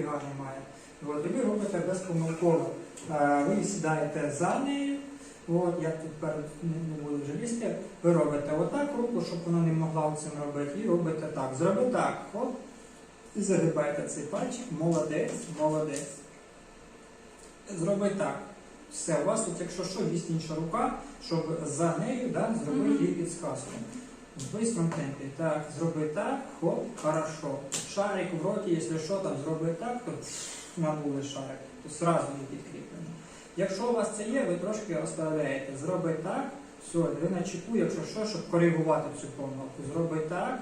ніфіга немає. От, і ви робите безпомилково. Е, Ви сідаєте за нею, от, я тут перед не, буду вже лізти, ви робите отак руку, щоб вона не могла цим робити, і робите так. Зроби так, от, і загибаєте цей пальчик, молодець, молодець. Зроби так. Все, у вас тут, якщо що, є інша рука, щоб за нею да, зробити їй підсказку. В бистрому темпі. Так, зроби так, хоп, хорошо. Шарик в роті, якщо що, там зроби так, то набули шарик. То сразу не підкріплено. Якщо у вас це є, ви трошки розставляєте. Зроби так, все, ви на чеку, якщо що, щоб коригувати цю помилку. Зроби так.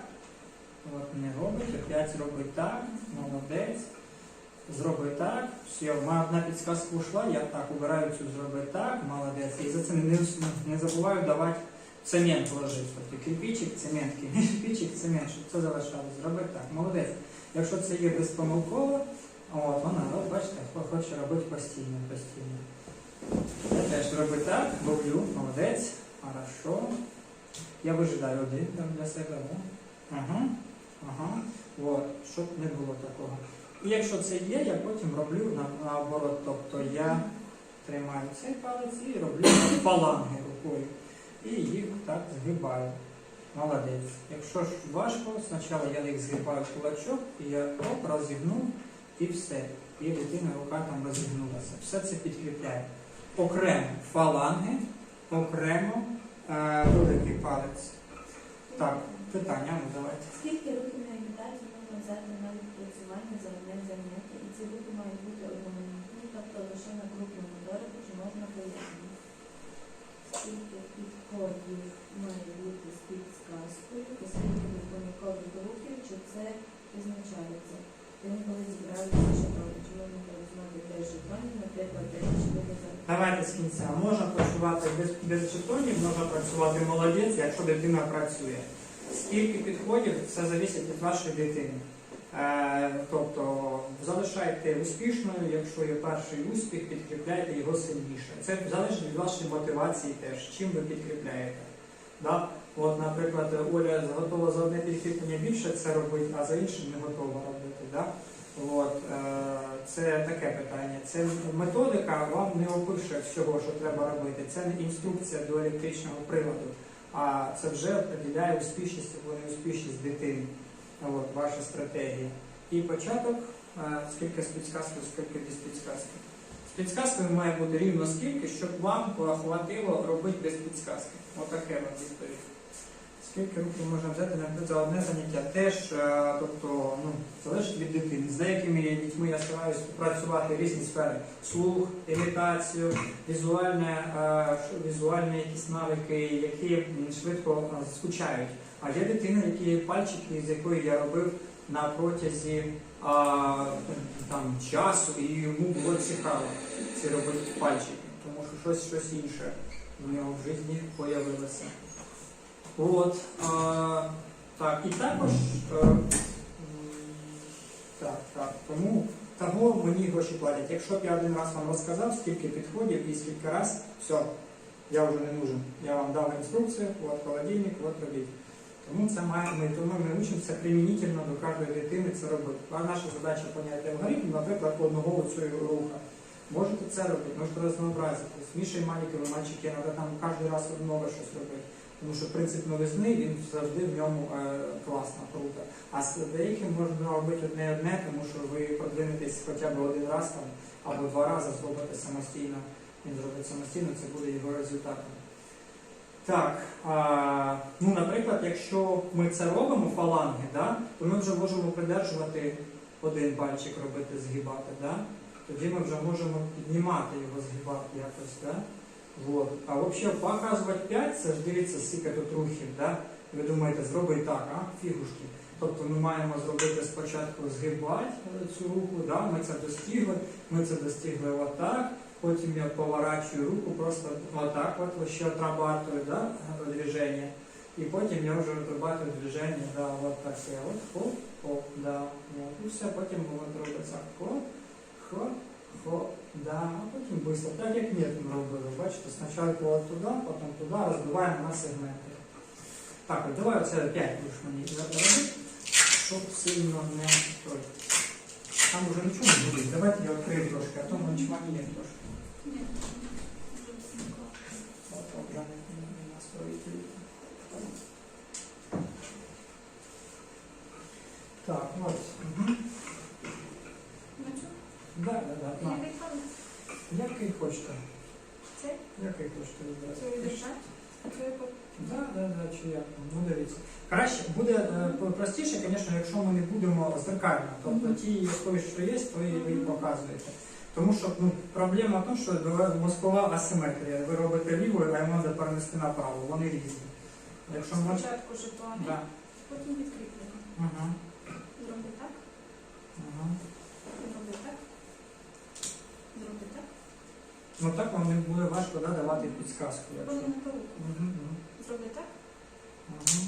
От не робить, опять зроби так, молодець. Зроби так, все, мене одна підсказка ушла, я так убираю цю зроби так, молодець. І за це не, не забуваю давати цемент ложити. Тобто кирпичик, цемент, кирпичик, цемент, щоб це залишалось. Зроби так, молодець. Якщо це є безпомилково, от вона, от бачите, хоче робити постійно, постійно. Я теж роби так, роблю, молодець, хорошо. Я вижидаю один там для себе? Ага, ага. От, щоб не було такого. І якщо це є, я потім роблю наоборот. Тобто я тримаю цей палець і роблю фаланги рукою. І їх так згибаю. Молодець. Якщо ж важко, спочатку я їх згибаю в кулачок, і я оп, розігнув і все. І дитина рука там розігнулася. Все це підкріпляє. Окремо фаланги, окремо е, великий палець. Так, питання, ну давайте. Скільки років на імітацію можна взяти на відпрацювання за одне заняття? І ці рухи мають бути одноманітні, тобто лише на крупну моторику, чи можна поєднати? Скільки підходів має бути з підсказкою, і скільки допомікових рухів, чи це визначається? Тим, коли зібралися жетони, чи можна працювати без жетонів, наприклад, чи виглядати? Давайте з кінця. Можна працювати без, без жетонів, можна працювати молодець, якщо дитина працює. Скільки підходів, це залежить від вашої дитини. Е, тобто залишайте успішною, якщо є перший успіх, підкріпляйте його сильніше. Це залежить від вашої мотивації теж, чим ви підкріпляєте. Да? От, наприклад, Оля готова за одне підкріплення більше це робити, а за інше не готова робити. Да? От, е, це таке питання. Це методика вам не опише всього, що треба робити. Це не інструкція до електричного приладу, а це вже определяє успішність або неуспішність дитини. От, ваша стратегія. І початок, скільки підсказкою, скільки без підсказки. З підсказкою має бути рівно скільки, щоб вам хватило робити без підсказки. Отаке вам відповідь. Скільки років можна взяти наприклад, за одне заняття? Теж, е, тобто, ну, залежить від дитини. З деякими дітьми я стараюся працювати різні сфери: слух, імітацію, візуальне, е, візуальні якісь навики, які швидко е, скучають. А є дитина, які пальчики, з якої я робив на протязі а, там, часу, і йому було цікаво ці робити пальчики, тому що щось, щось інше в нього в житті появилося. От, а, так, і також е, м, так, так, тому того мені гроші платять. Якщо б я один раз вам розказав, скільки підходів і скільки раз, все, я вже не нужен. Я вам дав інструкцію, от холодильник, от робіть. Тому це має, ми, тому ми учимося примінительно до кожної дитини це робити. А наша задача поняти алгоритм, наприклад, одного цього руха. Можете це робити, можете разнообразити. З Мішей маленькими мальчики, треба там кожен раз одного щось робити. Тому що принцип новизни він завжди в ньому е, класно, круто. А з деяким можна робити одне-одне, тому що ви продвинетесь хоча б один раз там, або два рази зробите самостійно. Він зробить самостійно, це буде його результатом. Так, а, ну, наприклад, якщо ми це робимо фаланги, да, то ми вже можемо придержувати один пальчик робити, згибати. Да? Тоді ми вже можемо піднімати його, згибати якось. Да? Вот. А взагалі показувати 5, це ж дивіться, скільки тут рухів. Да? Ви думаєте, зроби так, а? Фігушки. Тобто ми маємо зробити спочатку згибати цю руку, да? ми це достигли, ми це достигли отак, потім я поворачую руку просто отак от, ще отрабатую да? движення. І потім я вже отрабатую движення, да, от таке от, хоп, хоп, да, от. І все, потім от робиться хоп, хоп, хоп, да, а потім швидко, так як ми робили. Бачите, спочатку от туди, потім туди, розбиваємо на сегменти. Так, от давай оце 5 будеш мені робити, щоб сильно не той. Там уже нічого не буде. Давайте я відкрию трошки, а то манчманіє трошки. Ні. От, от, вже не- не- не настроїти. Так, от. Угу. Бачу? Да, да, да. Я На. відправлю. Який хочете? Це? Який хочете вибрати? Це відержать? Да, да, да, чи як? Ну дивіться. Краще буде е, простіше, звісно, якщо ми не будемо зеркально. Тобто ті якої, що є, то і ви показуєте. Тому що ну, проблема в тому, що мозкова асиметрія. Ви робите лівою, а йому треба перенести направо. Вони різні. Якщо можна. Спочатку жетони, Да. потім відкріплення. Угу. Зроби так, Угу. зроби так, зроби так. Ну так вам не буде важко да, давати підсказку. Якщо. Потім на руку. Угу. Зроби так, Угу.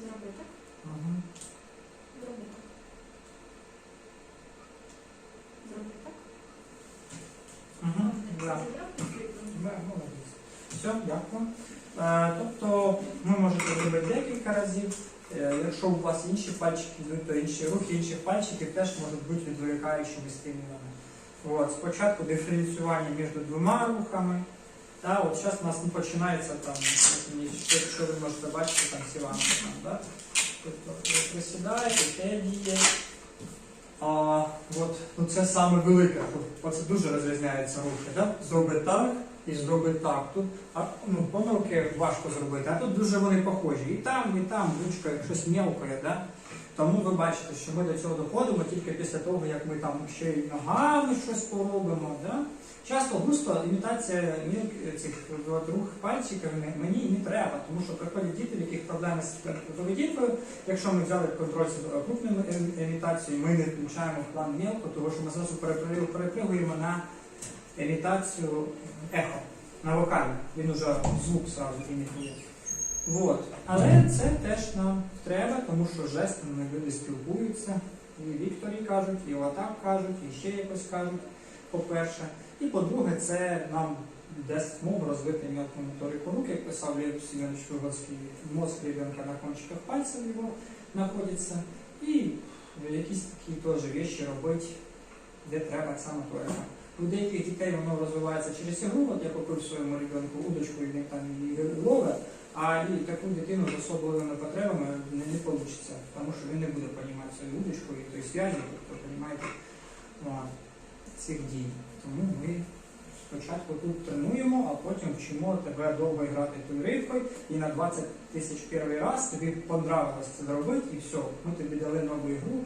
зроби так, Угу. зроби так. Зроби так. Угу. Да. Да, молодець. Все, дякую. Е, тобто ви можете зробити декілька разів. Е, якщо у вас інші пальчики йдуть, то інші рухи інших пальчиків теж можуть бути відволікаючими стимулами. От, спочатку диференціювання між двома рухами. Та, от зараз у нас ну, починається там, якщо ви можете бачити, там сіванка. Да? Тобто присідаєте, те діє. А, от, ну це саме велике. Оце дуже розрізняються рухи. Да? Зроби так і зроби так. Тут а, ну, помилки важко зробити, а тут дуже вони похожі. І там, і там ручка щось мелкає. Да? Тому ви бачите, що ми до цього доходимо тільки після того, як ми там ще й ногами щось поробимо. Да? Часто густо імітація мілк- цих рух пальчиків мені не треба, тому що приходять діти, в яких проблеми з поведінкою. Якщо ми взяли контроль з крупною ім- імітацією, ми не включаємо в план мілко, тому що ми зразу перепригуємо- на імітацію ехо, на вокальну. Він уже звук зразу імітує. Вот. Але це теж нам треба, тому що жестами люди спілкуються. І Вікторі кажуть, і отак кажуть, і ще якось кажуть, по-перше. І по-друге, це нам дасть змогу розвити мелку моторику рук, як писав Лев Семенович Вигодський, мозг ребенка на кончиках пальців його знаходиться. І якісь такі теж речі робити, де треба саме то. У деяких дітей воно розвивається через ігру, от я купив своєму ребенку удочку, і він там її ловить, а таку дитину з особливими потребами не, вийде, тому що він не буде розуміти свою удочку і той зв'язі, тобто, розумієте, цих дій. Тому ми спочатку тут тренуємо, а потім вчимо тебе довго грати тою рибкою, і на 20 тисяч перший раз тобі понравилось це зробити, і все, ми тобі дали нову ігру.